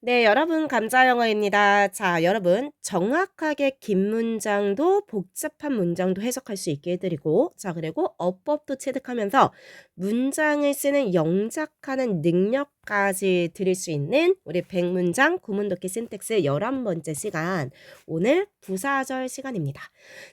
네, 여러분, 감자 영어입니다. 자, 여러분, 정확하게 긴 문장도 복잡한 문장도 해석할 수 있게 해드리고, 자, 그리고 어법도 체득하면서 문장을 쓰는 영작하는 능력 까지 드릴 수 있는 우리 백문장 구문독기 신텍스 11번째 시간, 오늘 부사절 시간입니다.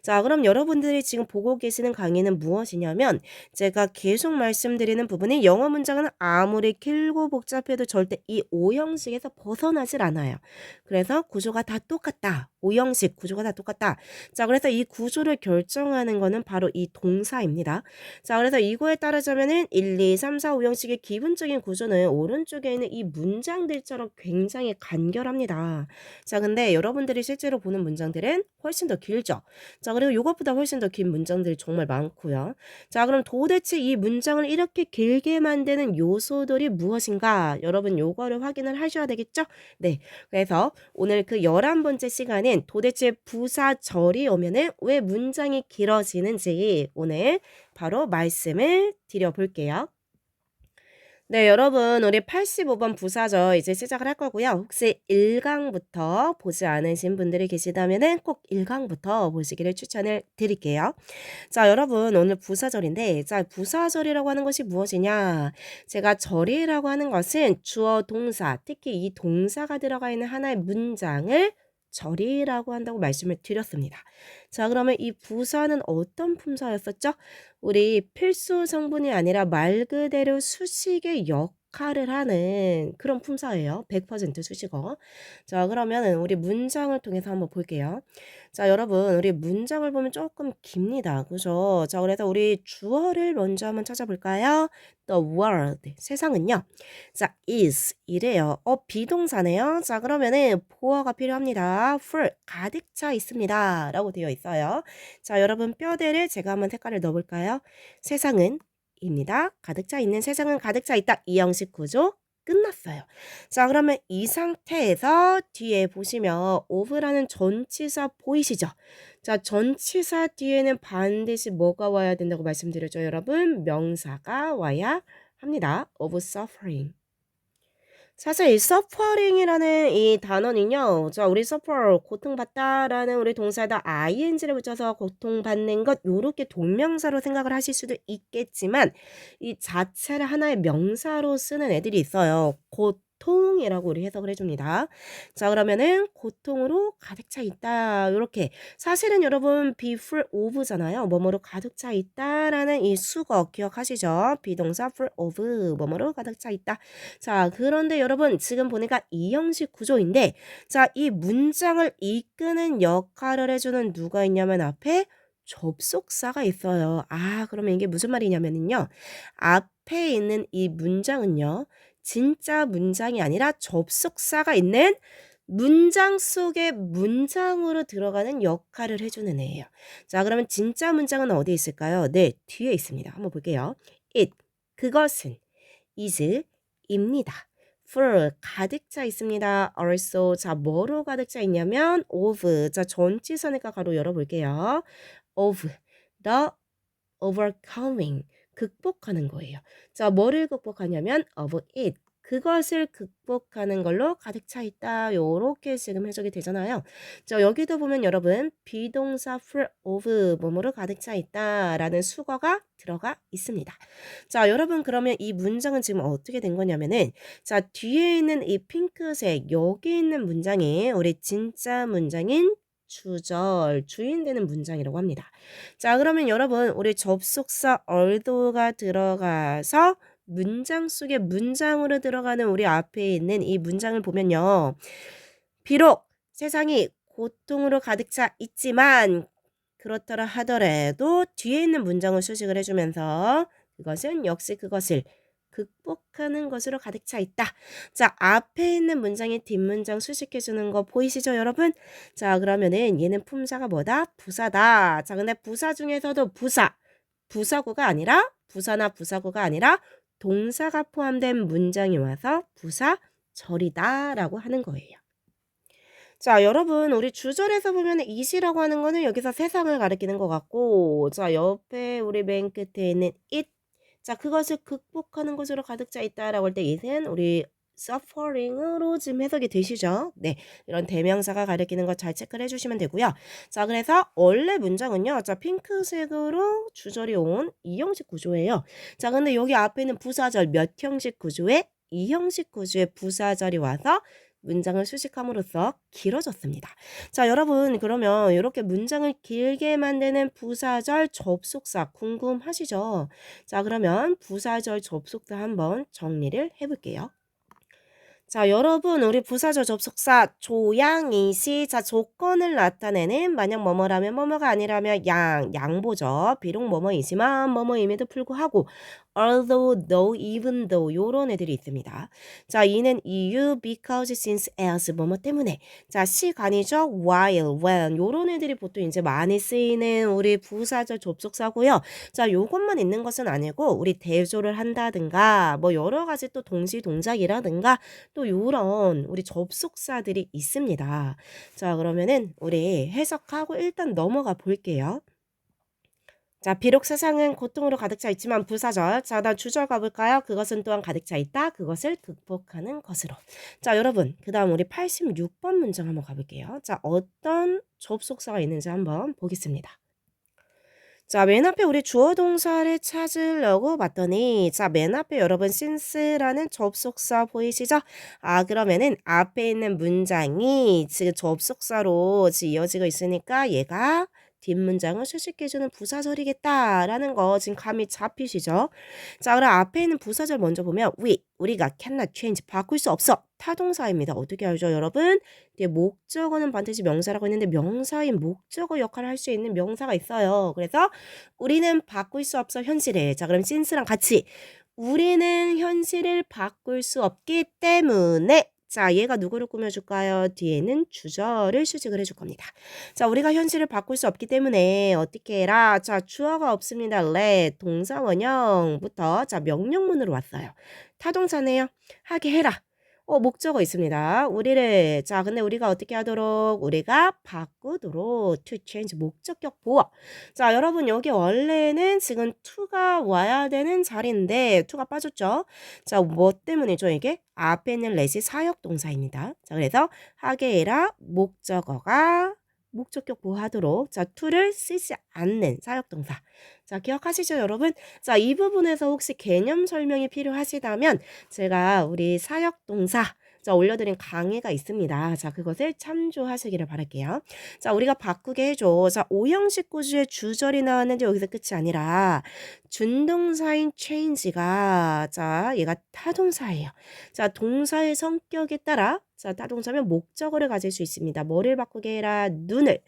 자, 그럼 여러분들이 지금 보고 계시는 강의는 무엇이냐면, 제가 계속 말씀드리는 부분이 영어 문장은 아무리 길고 복잡해도 절대 이 오형식에서 벗어나질 않아요. 그래서 구조가 다 똑같다. 오형식 구조가 다 똑같다. 자, 그래서 이 구조를 결정하는 거는 바로 이 동사입니다. 자, 그래서 이거에 따르자면은 1, 2, 3, 4, 5형식의 기본적인 구조는 오른쪽에 있는 이 문장들처럼 굉장히 간결합니다. 자, 근데 여러분들이 실제로 보는 문장들은 훨씬 더 길죠. 자, 그리고 이것보다 훨씬 더 긴 문장들이 정말 많고요. 자, 그럼 도대체 이 문장을 이렇게 길게 만드는 요소들이 무엇인가? 여러분 요거를 확인을 하셔야 되겠죠? 네. 그래서 오늘 그 11번째 시간 엔 도대체 부사절이 오면은 왜 문장이 길어지는지 오늘 바로 말씀을 드려볼게요. 네, 여러분, 우리 85번 부사절 이제 시작을 할 거고요. 혹시 1강부터 보지 않으신 분들이 계시다면은 꼭 1강부터 보시기를 추천을 드릴게요. 자, 여러분, 오늘 부사절인데, 자, 부사절이라고 하는 것이 무엇이냐? 제가 절이라고 하는 것은 주어, 동사, 특히 이 동사가 들어가 있는 하나의 문장을 절이라고 한다고 말씀을 드렸습니다. 자, 그러면 이 부사는 어떤 품사였었죠? 우리 필수 성분이 아니라 말 그대로 수식의 역 할을 하는 그런 품사예요. 100% 수식어. 자, 그러면 우리 문장을 통해서 한번 볼게요. 자, 여러분, 우리 문장을 보면 조금 깁니다. 그죠? 자, 그래서 우리 주어를 먼저 한번 찾아볼까요? The world. 세상은요. 자, is. 이래요. 어, 비동사네요. 자, 그러면은 보어가 필요합니다. full. 가득 차 있습니다. 라고 되어 있어요. 자, 여러분, 뼈대를 제가 한번 색깔을 넣어볼까요? 세상은 입니다. 가득 차 있는 세상은 가득 차 있다. 이 형식 구조 끝났어요. 자, 그러면 이 상태에서 뒤에 보시면 of라는 전치사 보이시죠? 자, 전치사 뒤에는 반드시 뭐가 와야 된다고 말씀드렸죠, 여러분? 명사가 와야 합니다. of suffering. 사실 이 suffering이라는 이 단어는요. 자, 우리 suffer 고통받다라는 우리 동사에다 ing를 붙여서 고통받는 것 요렇게 동명사로 생각을 하실 수도 있겠지만 이 자체를 하나의 명사로 쓰는 애들이 있어요. 곧 고통이라고 우리 해석을 해줍니다. 자 그러면은 고통으로 가득 차 있다 이렇게 사실은 여러분 be full of잖아요. 뭐뭐로 가득 차 있다라는 이 수거 기억하시죠? 비동사 full of 뭐뭐로 가득 차 있다. 자 그런데 여러분 지금 보니까 이 형식 구조인데 자 이 문장을 이끄는 역할을 해주는 누가 있냐면 앞에 접속사가 있어요. 아, 그러면 이게 무슨 말이냐면요. 앞에 있는 이 문장은요. 진짜 문장이 아니라 접속사가 있는 문장 속에 문장으로 들어가는 역할을 해주는 애예요. 자, 그러면 진짜 문장은 어디 있을까요? 네, 뒤에 있습니다. 한번 볼게요. it, 그것은, is, 입니다. full, 가득 차 있습니다. also, 자, 뭐로 가득 차 있냐면 of, 자, 전치사니까 가로 열어볼게요. of, the overcoming, 극복하는 거예요. 자, 뭐를 극복하냐면 of it. 그것을 극복하는 걸로 가득 차 있다. 요렇게 지금 해석이 되잖아요. 자, 여기도 보면 여러분 비동사 full of 뭐뭐로 가득 차 있다라는 수거가 들어가 있습니다. 자, 여러분 그러면 이 문장은 지금 어떻게 된 거냐면은 자, 뒤에 있는 이 핑크색 여기 있는 문장이 우리 진짜 문장인 주절, 주인되는 문장이라고 합니다. 자, 그러면 여러분, 우리 접속사 얼도가 들어가서 문장 속에 문장으로 들어가는 우리 앞에 있는 이 문장을 보면요. 비록 세상이 고통으로 가득 차 있지만 그렇더라 하더라도 뒤에 있는 문장을 수식을 해주면서 그것은 역시 그것을 극복하는 것으로 가득 차 있다. 자, 앞에 있는 문장이 뒷문장 수식해 주는 거 보이시죠, 여러분? 자, 그러면은 얘는 품사가 뭐다? 부사다. 자, 근데 부사 중에서도 부사, 부사구가 아니라 부사나 부사구가 아니라 동사가 포함된 문장이 와서 부사 절이다라고 하는 거예요. 자, 여러분, 우리 주절에서 보면 it이라고 하는 거는 여기서 세상을 가리키는 것 같고, 자, 옆에 우리 맨 끝에 있는 it. 자, 그것을 극복하는 것으로 가득 차 있다라고 할때 it은 우리 suffering으로 지금 해석이 되시죠? 네. 이런 대명사가 가리키는 거잘 체크를 해주시면 되고요. 자, 그래서 원래 문장은요. 자, 핑크색으로 주절이 온 이 형식 구조예요. 자, 근데 여기 앞에 있는 부사절 몇 형식 구조에 이 형식 구조의 부사절이 와서 문장을 수식함으로써 길어졌습니다. 자, 여러분 그러면 이렇게 문장을 길게 만드는 부사절 접속사 궁금하시죠? 자, 그러면 부사절 접속사 한번 정리를 해볼게요. 자, 여러분, 우리 부사절 접속사 조양이시. 자, 조건을 나타내는 만약 뭐뭐라면 뭐뭐가 아니라면 양, 양보죠. 비록 뭐뭐이지만 뭐뭐임에도 불구하고 although, though, even though 요런 애들이 있습니다. 자, 이는 이유, because, since, as 뭐뭐 때문에. 자, 시간이죠. while, when 요런 애들이 보통 이제 많이 쓰이는 우리 부사절 접속사고요. 자, 요것만 있는 것은 아니고 우리 대조를 한다든가 뭐 여러 가지 또 동시 동작이라든가 또 요런 우리 접속사들이 있습니다. 자, 그러면은 우리 해석하고 일단 넘어가 볼게요. 자, 비록 세상은 고통으로 가득 차 있지만 부사절. 자, 다음 주절 가볼까요? 그것은 또한 가득 차 있다. 그것을 극복하는 것으로. 자, 여러분. 그 다음 우리 86번 문장 한번 가볼게요. 자, 어떤 접속사가 있는지 한번 보겠습니다. 자, 맨 앞에 우리 주어 동사를 찾으려고 봤더니 자, 맨 앞에 여러분 since라는 접속사 보이시죠? 아, 그러면은 앞에 있는 문장이 지금 접속사로 지금 이어지고 있으니까 얘가 뒷문장을 수식해주는 부사절이겠다라는 거 지금 감이 잡히시죠? 자, 그럼 앞에 있는 부사절 먼저 보면 we, 우리가 cannot change, 바꿀 수 없어. 타동사입니다. 어떻게 알죠, 여러분? 뒤에 목적어는 반드시 명사라고 했는데 명사인 목적어 역할을 할 수 있는 명사가 있어요. 그래서 우리는 바꿀 수 없어 현실에. 자, 그럼 since랑 같이 우리는 현실을 바꿀 수 없기 때문에 자, 얘가 누구를 꾸며줄까요? 뒤에는 주절을 수직을 해줄 겁니다. 자, 우리가 현실을 바꿀 수 없기 때문에 어떻게 해라? 자, 주어가 없습니다. let 동사 원형부터 자, 명령문으로 왔어요. 타동사네요. 하게 해라. 어, 목적어 있습니다. 우리를 자, 근데 우리가 어떻게 하도록 우리가 바꾸도록 to change 목적격 보어. 자, 여러분 여기 원래는 지금 to가 와야 되는 자리인데 to가 빠졌죠? 자, 뭐 때문이죠, 이게? 앞에 있는 let이 사역 동사입니다. 자, 그래서 하게 해라 목적어가 목적격 보호하도록 자, to를 쓰지 않는 사역동사. 자, 기억하시죠, 여러분? 자, 이 부분에서 혹시 개념 설명이 필요하시다면 제가 우리 사역동사 자, 올려드린 강의가 있습니다. 자, 그것을 참조하시기를 바랄게요. 자, 우리가 바꾸게 해줘. 자, 오형식 구조의 주절이 나왔는데 여기서 끝이 아니라 준동사인 change가 자, 얘가 타동사예요. 자, 동사의 성격에 따라 자, 타동사면 목적어를 가질 수 있습니다. 뭐를 바꾸게 해라? 눈을.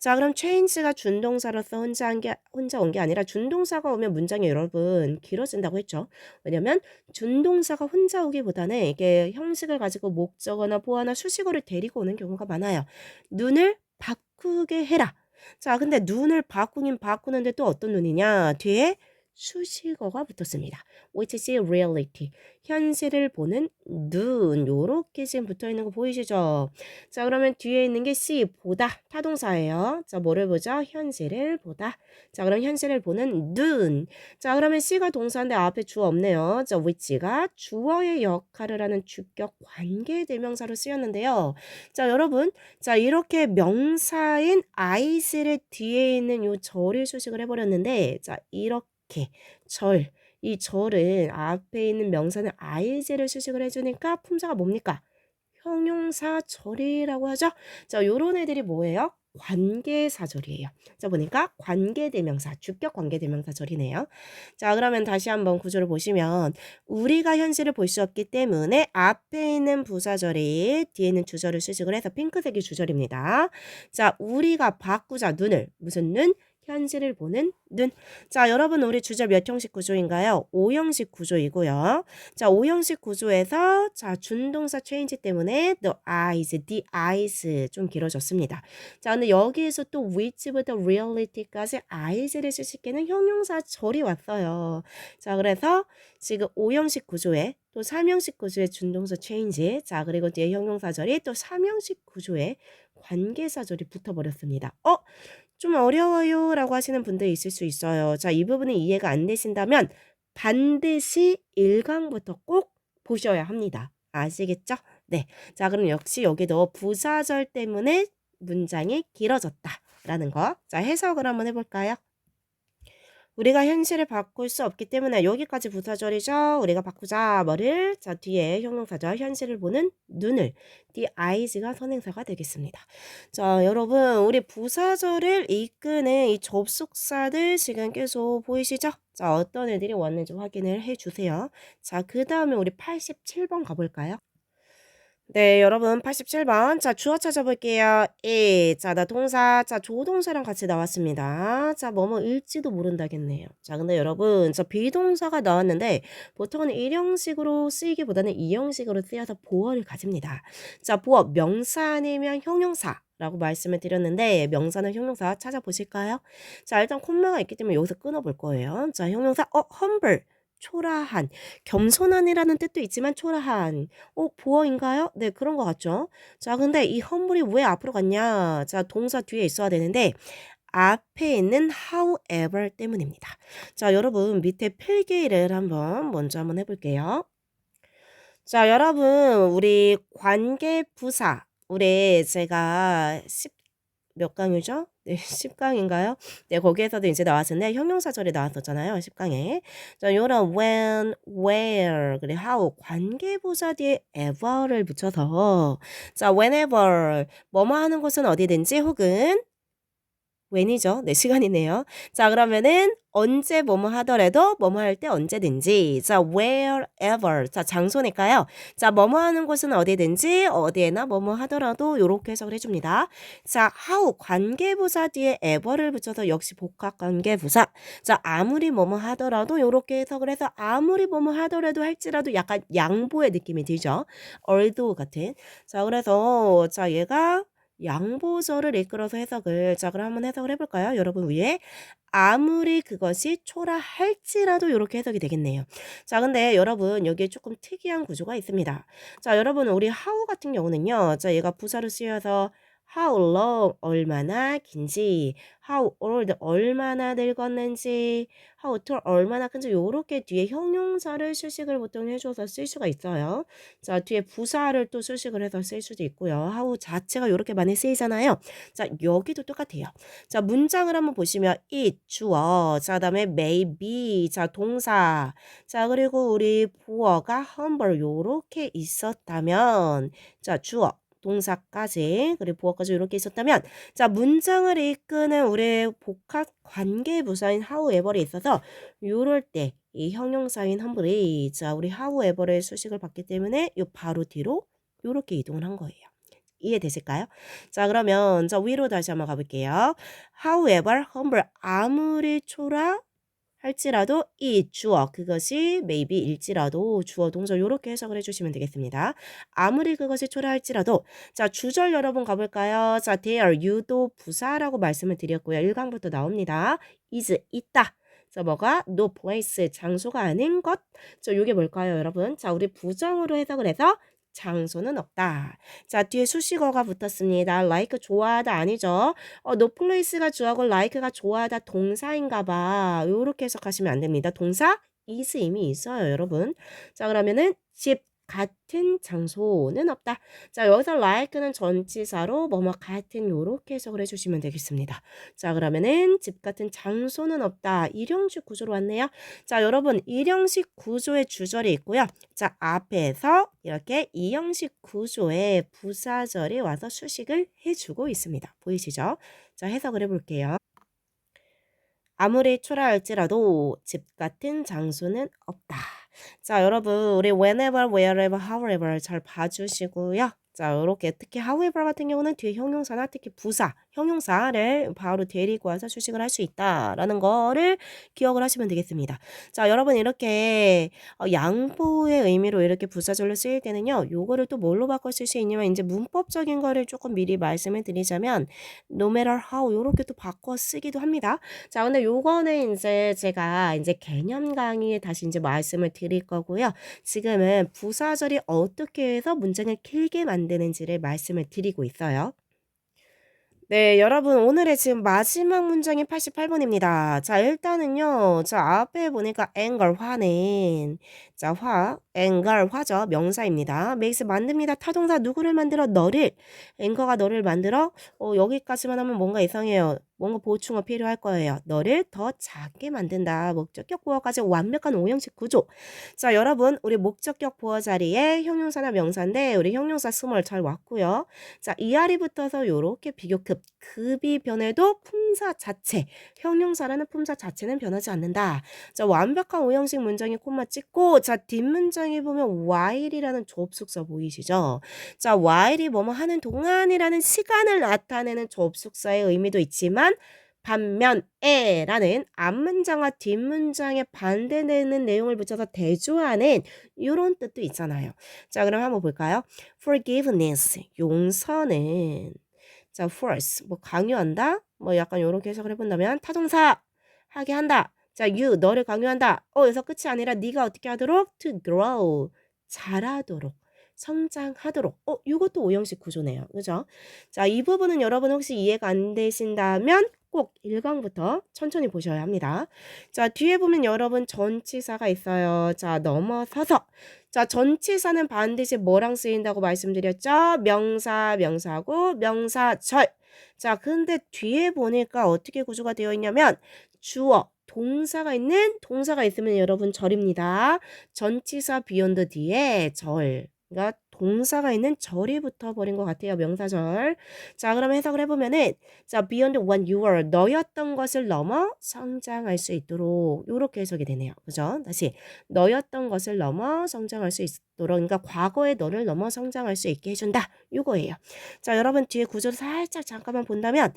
자, 그럼 change가 준동사로서 혼자 한 게, 혼자 온 게 아니라 준동사가 오면 문장이 여러분 길어진다고 했죠. 왜냐면 준동사가 혼자 오기보다는 이게 형식을 가지고 목적어나 보어나 수식어를 데리고 오는 경우가 많아요. 눈을 바꾸게 해라. 자, 근데 눈을 바꾸긴 바꾸는데 또 어떤 눈이냐? 뒤에 수식어가 붙었습니다. which is reality. 현실을 보는 눈 요렇게 지금 붙어 있는 거 보이시죠? 자, 그러면 뒤에 있는 게 see 보다 타동사예요. 자, 뭐를 보죠? 현실을 보다. 자, 그럼 현실을 보는 눈. 자, 그러면 see가 동사인데 앞에 주어 없네요. 자, which가 주어의 역할을 하는 주격 관계 대명사로 쓰였는데요. 자, 여러분. 자, 이렇게 명사인 I스를 뒤에 있는 요 절을 수식을 해버렸는데 자, 이렇게 이렇게 절, 이 절은 앞에 있는 명사는 IG를 수식을 해주니까 품사가 뭡니까? 형용사 절이라고 하죠. 자, 요런 애들이 뭐예요? 관계사절이에요. 자, 보니까 관계대명사, 주격 관계대명사절이네요. 자, 그러면 다시 한번 구조를 보시면 우리가 현실을 볼 수 없기 때문에 앞에 있는 부사절이 뒤에 있는 주절을 수식을 해서 핑크색이 주절입니다. 자, 우리가 바꾸자 눈을 무슨 눈? 현실을 보는 눈. 자, 여러분 우리 주절 몇 형식 구조인가요? 5형식 구조이고요. 자, 5형식 구조에서 자, 준동사 change 때문에 the eyes, the eyes 좀 길어졌습니다. 자, 근데 여기에서 또 which부터 reality까지 eyes를 수식해는 형용사 절이 왔어요. 자, 그래서 지금 5형식 구조에 또 3형식 구조의 준동사 change, 자, 그리고 뒤에 형용사절이 또 3형식 구조에 관계사절이 붙어버렸습니다. 어? 좀 어려워요 라고 하시는 분들 있을 수 있어요. 자, 이 부분이 이해가 안 되신다면 반드시 1강부터 꼭 보셔야 합니다. 아시겠죠? 네. 자, 그럼 역시 여기도 부사절 때문에 문장이 길어졌다. 라는 거. 자, 해석을 한번 해볼까요? 우리가 현실을 바꿀 수 없기 때문에 여기까지 부사절이죠. 우리가 바꾸자 뭐를 자 뒤에 형용사죠. 현실을 보는 눈을 the eyes가 선행사가 되겠습니다. 자 여러분 우리 부사절을 이끄는 이 접속사들 지금 계속 보이시죠? 자 어떤 애들이 왔는지 확인을 해주세요. 자그 다음에 우리 87번 가볼까요? 네, 여러분 87번. 자, 주어 찾아볼게요. 이. 자, 나 동사. 자, 조동사랑 같이 나왔습니다. 자, 뭐뭐일지도 모른다겠네요. 자, 근데 여러분, 저 비동사가 나왔는데 보통은 일형식으로 쓰이기보다는 이형식으로 쓰여서 보어를 가집니다. 자, 보어 명사 아니면 형용사. 라고 말씀을 드렸는데 명사는 형용사 찾아보실까요? 자 일단 콤마가 있기 때문에 여기서 끊어볼 거예요. 자 형용사 어 humble 초라한, 겸손한이라는 뜻도 있지만 초라한. 어, 보어인가요? 네, 그런 것 같죠? 자, 근데 이 험블이 왜 앞으로 갔냐? 자, 동사 뒤에 있어야 되는데 앞에 있는 however 때문입니다. 자, 여러분 밑에 필기를 한번 먼저 한번 해볼게요. 자, 여러분 우리 관계 부사 우리 제가 10몇 강이죠? 네, 10강인가요? 네, 거기에서도 이제 나왔는데 형용사절이 나왔었잖아요. 10강에. 자, 요런 when, where, 그래 how 관계부사 뒤에 ever를 붙여서 자, whenever 뭐뭐 하는 곳은 어디든지 혹은 when이죠. 네, 시간이네요. 자, 그러면은 언제 뭐뭐 하더라도 뭐뭐 할 때 언제든지. 자, wherever. 자, 장소니까요. 자, 뭐뭐 하는 곳은 어디든지 어디에나 뭐뭐 하더라도 요렇게 해석을 해 줍니다. 자, how 관계부사 뒤에 ever를 붙여서 역시 복합 관계부사. 자, 아무리 뭐뭐 하더라도 요렇게 해석을 해서 아무리 뭐뭐 하더라도 할지라도 약간 양보의 느낌이 들죠. although 같은. 자, 그래서 자, 얘가 양보절을 이끌어서 해석을 자 그럼 한번 해석을 해볼까요? 여러분 위에 아무리 그것이 초라할지라도 이렇게 해석이 되겠네요. 자 근데 여러분 여기에 조금 특이한 구조가 있습니다. 자 여러분 우리 how 같은 경우는요. 자 얘가 부사로 쓰여서 how long 얼마나 긴지 how old 얼마나 늙었는지 how tall 얼마나 큰지 요렇게 뒤에 형용사를 수식을 보통 해줘서 쓸 수가 있어요. 자 뒤에 부사를 또 수식을 해서 쓸 수도 있고요. how 자체가 요렇게 많이 쓰이잖아요. 자 여기도 똑같아요. 자 문장을 한번 보시면 it 주어 자 다음에 maybe 자 동사 자 그리고 우리 보어가 humble 요렇게 있었다면 자 주어 동사까지 그리고 보어까지 이렇게 있었다면 자 문장을 이끄는 우리 복합 관계 부사인 however에 있어서 요럴 때 이 형용사인 humbly 자 우리 however의 수식을 받기 때문에 요 바로 뒤로 요렇게 이동을 한 거예요. 이해되실까요? 자 그러면 저 위로 다시 한번 가볼게요. however humble 아무리 초라 할지라도 이 주어 그것이 maybe 일지라도 주어 동절 이렇게 해석을 해주시면 되겠습니다. 아무리 그것이 초라할지라도 자 주절 여러분 가볼까요? 자 there you도 부사라고 말씀을 드렸고요. 1강부터 나옵니다. is 있다. 자 뭐가 no place 장소가 아닌 것. 자 요게 뭘까요 여러분? 자 우리 부정으로 해석을 해서 장소는 없다. 자, 뒤에 수식어가 붙었습니다. like 좋아하다 아니죠? 어, no place가 주어고 like가 좋아하다 동사인가 봐. 요렇게 해석하시면 안 됩니다. 동사 is 이미 있어요, 여러분. 자, 그러면은 집 같은 장소는 없다. 자, 여기서 like는 전치사로 뭐뭐 같은 요렇게 해석을 해주시면 되겠습니다. 자, 그러면은 집 같은 장소는 없다. 일형식 구조로 왔네요. 자, 여러분 일형식 구조의 주절이 있고요. 자, 앞에서 이렇게 이형식 구조의 부사절이 와서 수식을 해주고 있습니다. 보이시죠? 자, 해석을 해볼게요. 아무리 초라할지라도 집 같은 장소는 없다. 자, 여러분, 우리 whenever, wherever, however 잘 봐주시고요. 자, 이렇게 특히 however 같은 경우는 뒤에 형용사나 특히 부사, 형용사를 바로 데리고 와서 수식을 할 수 있다라는 거를 기억을 하시면 되겠습니다. 자, 여러분 이렇게 어, 양보의 의미로 이렇게 부사절로 쓰일 때는요. 요거를 또 뭘로 바꿔 쓸 수 있냐면 이제 문법적인 거를 조금 미리 말씀을 드리자면 no matter how 요렇게 또 바꿔 쓰기도 합니다. 자, 근데 요거는 이제 제가 이제 개념 강의에 다시 이제 말씀을 드릴 거고요. 지금은 부사절이 어떻게 해서 문장을 길게 만 드는지를 말씀을 드리고 있어요. 네, 여러분 오늘의 지금 마지막 문장이 88번입니다. 자, 일단은요. 자, 앞에 보니까 anger 화는 자, 화 anger 화죠. 명사입니다. makes 만듭니다. 타동사 누구를 만들어? 너를. anger가 너를 만들어? 어, 여기까지만 하면 뭔가 이상해요. 뭔가 보충어 필요할 거예요. 너를 더 작게 만든다. 목적격 보어까지 완벽한 오형식 구조. 자, 여러분, 우리 목적격 보어 자리에 형용사나 명사인데 우리 형용사 스몰 잘 왔고요. 자, 이하리 붙어서 요렇게 비교급. 급이 변해도 품사 자체. 형용사라는 품사 자체는 변하지 않는다. 자, 완벽한 오형식 문장에 콤마 찍고 자, 뒷문장에 보면 while이라는 접속사 보이시죠? 자, while이 뭐뭐 하는 동안이라는 시간을 나타내는 접속사의 의미도 있지만 반면 에라는 앞문장과 뒷문장에 반대되는 내용을 붙여서 대조하는 이런 뜻도 있잖아요. 자, 그럼 한번 볼까요? forgiveness 용서는 자, force 뭐 강요한다? 뭐 약간 이렇게 해석을 해 본다면 타동사 하게 한다. 자, you 너를 강요한다. 어, 여기서 끝이 아니라 네가 어떻게 하도록 to grow 자라도록 성장하도록. 어, 이것도 오형식 구조네요. 그죠? 자, 이 부분은 여러분 혹시 이해가 안 되신다면 꼭 1강부터 천천히 보셔야 합니다. 자, 뒤에 보면 여러분 전치사가 있어요. 자, 넘어서서. 자, 전치사는 반드시 뭐랑 쓰인다고 말씀드렸죠? 명사, 명사고, 명사절. 자, 근데 뒤에 보니까 어떻게 구조가 되어 있냐면 주어, 동사가 있는 동사가 있으면 여러분 절입니다. 전치사 비욘드 뒤에 절. 그러니까 동사가 있는 절이 붙어버린 것 같아요. 명사절. 자, 그럼 해석을 해보면은 자, beyond what you were 너였던 것을 넘어 성장할 수 있도록 이렇게 해석이 되네요. 그죠? 다시 너였던 것을 넘어 성장할 수 있도록 그러니까 과거의 너를 넘어 성장할 수 있게 해준다. 이거예요. 자, 여러분 뒤에 구조를 살짝 잠깐만 본다면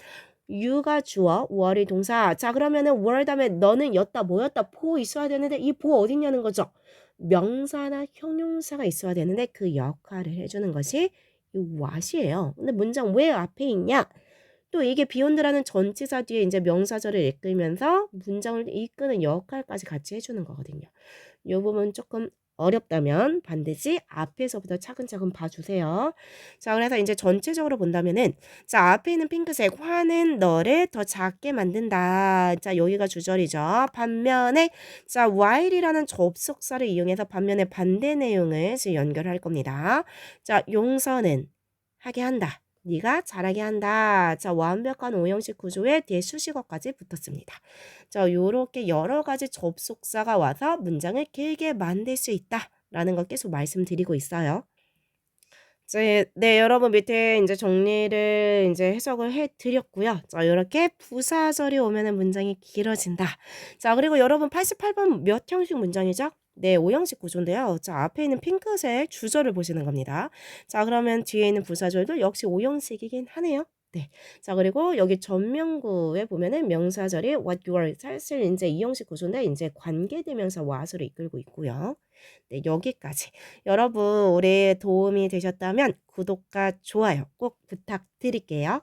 you가 주어, were이 동사. 자, 그러면은 were 다음에 너는 였다, 뭐였다, 포 있어야 되는데 이 포 어딨냐는 거죠. 명사나 형용사가 있어야 되는데 그 역할을 해주는 것이 이 what이에요. 근데 문장 왜 앞에 있냐? 또 이게 비욘드라는 전치사 뒤에 이제 명사절을 이끌면서 문장을 이끄는 역할까지 같이 해주는 거거든요. 이 부분 조금 어렵다면 반드시 앞에서부터 차근차근 봐주세요. 자, 그래서 이제 전체적으로 본다면은 자, 앞에 있는 핑크색 화는 너를 더 작게 만든다. 자, 여기가 주절이죠. 반면에 자, while이라는 접속사를 이용해서 반면에 반대 내용을 연결할 겁니다. 자, 용서는 하게 한다. 네가 잘하게 한다. 자, 완벽한 오형식 구조에 뒤에 수식어까지 붙었습니다. 자, 요렇게 여러 가지 접속사가 와서 문장을 길게 만들 수 있다. 라는 거 계속 말씀드리고 있어요. 네, 네, 여러분 밑에 이제 정리를 이제 해석을 해 드렸고요. 자, 이렇게 부사절이 오면은 문장이 길어진다. 자, 그리고 여러분 88번 몇 형식 문장이죠? 네, 오형식 구조인데요. 자, 앞에 있는 핑크색 주절을 보시는 겁니다. 자, 그러면 뒤에 있는 부사절도 역시 오형식이긴 하네요. 네. 자, 그리고 여기 전명구에 보면은 명사절이 what you are 사실 이제 이형식 구조인데 이제 관계대명사 what으로 이끌고 있고요. 네, 여기까지. 여러분, 우리 도움이 되셨다면 구독과 좋아요 꼭 부탁드릴게요.